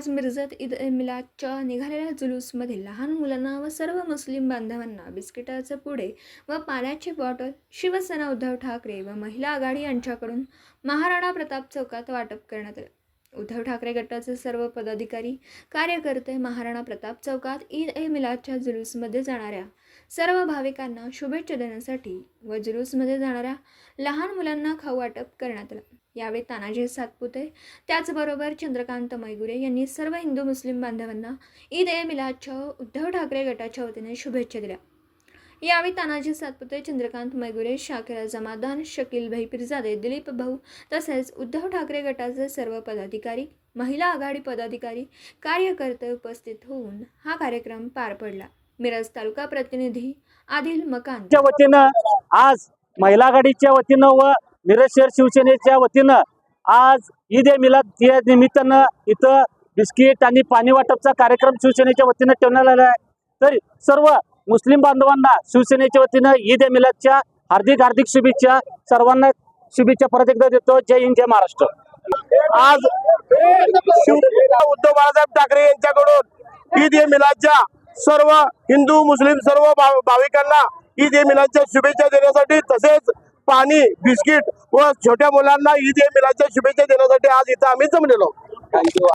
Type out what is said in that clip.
आज मिरजत ईद मिलादच्या निघालेल्या जुलूसमध्ये लहान मुलांना व सर्व मुस्लिम बांधवांना बिस्किटाचं पुडे व पाण्याची बॉटल शिवसेना उद्धव ठाकरे व महिला आघाडी यांच्याकडून महाराणा प्रताप चौकात वाटप करण्यात आलं. उद्धव ठाकरे गटाचे सर्व पदाधिकारी कार्यकर्ते महाराणा प्रताप चौकात ईद ए मिलादच्या जुलूसमध्ये जाणाऱ्या सर्व भाविकांना शुभेच्छा देण्यासाठी व जुलूसमध्ये जाणाऱ्या लहान मुलांना खाऊ वाटप करण्यात आलं. यावेळी तानाजी सातपुते त्याचबरोबर चंद्रकांत मैगुरे यांनी सर्व हिंदू मुस्लिम बांधवांना ईद ए मिलादच्या उद्धव ठाकरे गटाच्या वतीने शुभेच्छा दिल्या. यावेळी तानाजी सातपुते चंद्रकांत मैगुरे शाकिरा जमादान शकील भाई पिरजादे दिलीप भाऊ तसेच उद्धव ठाकरे गटाचे सर्व पदाधिकारी महिला आघाडी पदाधिकारी कार्यकर्ते उपस्थित होऊन हा कार्यक्रम पार पडला. मिरज तालुका प्रतिनिधी आदिल मकान. वतीनं आज महिला आघाडीच्या वतीनं व मिरज शहर शिवसेनेच्या वतीनं आज ईद ए मिलाद या निमित्तानं इथं बिस्किट आणि पाणी वाटपचा कार्यक्रम शिवसेनेच्या वतीनं ठेवण्यात आला आहे. तर सर्व मुस्लिम बांधवांना शिवसेनेच्या वतीनं ईद ए मिलादच्या हार्दिक हार्दिक शुभेच्छा. सर्वांना शुभेच्छा परत एकदा देतो. जय हिंद जय महाराष्ट्र. आज शिवसेना उद्धव बाळासाहेब ठाकरे यांच्याकडून ईद ए मिलादच्या सर्व हिंदू मुस्लिम सर्व भाविकांना ईद ए मिलाच्या शुभेच्छा देण्यासाठी तसेच पाणी बिस्किट व छोट्या मुलांना ईद ए मिलाच्या शुभेच्छा देण्यासाठी आज इथं आम्ही जमलेलो थँक्यू